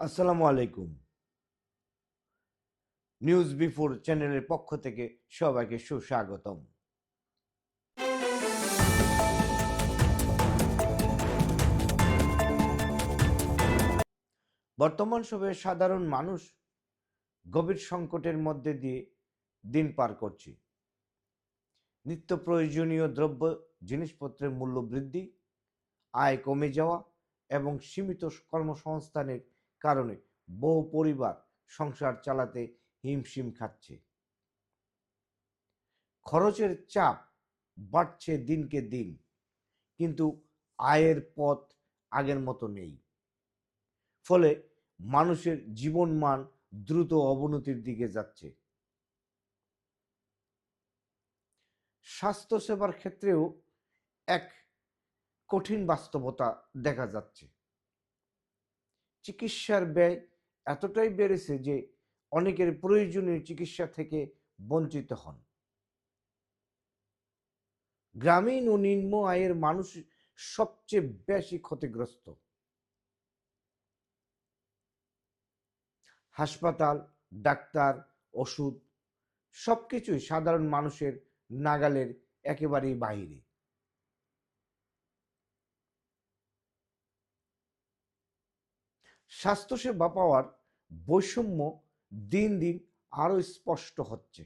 আসসালামু আলাইকুম। News before চ্যানেলের পক্ষ থেকে সবাইকে সুস্বাগতম। বর্তমান সময়ে সাধারণ মানুষ গভীর সংকটের মধ্যে দিয়ে দিন পার করছে। নিত্য প্রয়োজনীয় দ্রব্য, জিনিসপত্রের মূল্য বৃদ্ধি, আয় কমে যাওয়া এবং সীমিত কর্মসংস্থানের কারণে বহু পরিবার সংসার চালাতে হিমশিম খাচ্ছে। খরচের চাপ বাড়ছে দিনকে দিন, কিন্তু আয়ের পথ আগের মতো নেই। ফলে মানুষের জীবনমান দ্রুত অবনতির দিকে যাচ্ছে। স্বাস্থ্যসেবার ক্ষেত্রেও এক কঠিন বাস্তবতা দেখা যাচ্ছে। চিকিৎসার ব্যয় এতটাই বেড়েছে যে অনেকের প্রয়োজনীয় চিকিৎসা থেকে বঞ্চিত হন। গ্রামীণ ও নিম্ন আয়ের মানুষ সবচেয়ে বেশি ক্ষতিগ্রস্ত। হাসপাতাল, ডাক্তার, ওষুধ সবকিছুই সাধারণ মানুষের নাগালের একেবারেই বাহিরে স্বাস্থ্যসেবা পাওয়ার বৈষম্য দিন দিন আরও স্পষ্ট হচ্ছে।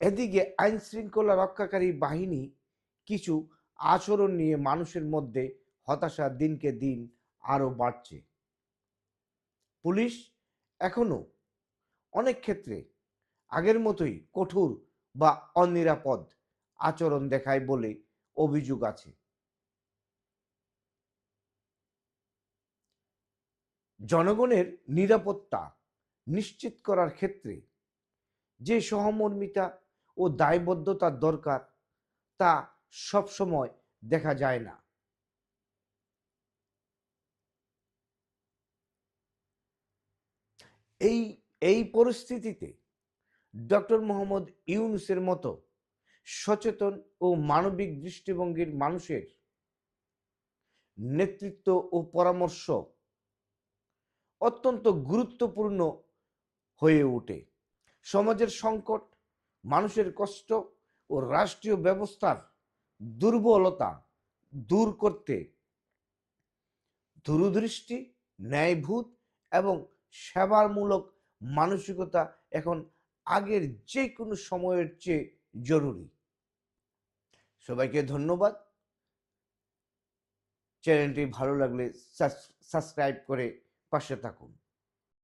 এদিকে আইন শৃঙ্খলা রক্ষাকারী বাহিনী কিছু আচরণ নিয়ে মানুষের মধ্যে হতাশা দিনকে দিন আরও বাড়ছে। পুলিশ এখনও অনেক ক্ষেত্রে আগের মতোই কঠোর বা অনিরাপদ আচরণ দেখায় বলে অভিযোগ আছে। জনগণের নিরাপত্তা নিশ্চিত করার ক্ষেত্রে যে সহমর্মিতা ও দায়বদ্ধতার দরকার তা সবসময় দেখা যায় না। এই এই পরিস্থিতিতে ডক্টর মোহাম্মদ ইউনুসের মতো সচেতন ও মানবিক দৃষ্টিভঙ্গির মানুষের নেতৃত্ব ও পরামর্শ অত্যন্ত গুরুত্বপূর্ণ হয়ে ওঠে। সমাজের সংকট, মানুষের কষ্ট ও রাষ্ট্রীয় ব্যবস্থার দুর্বলতা দূর করতে দূরদৃষ্টি ন্যায়ভূত এবং সেবামূলক মানসিকতা এখন আগের যে কোনো সময়ের চেয়ে জরুরি। সবাইকে ধন্যবাদ। চ্যানেলটি ভালো লাগলে সাবস্ক্রাইব করে পাশে থাকুন।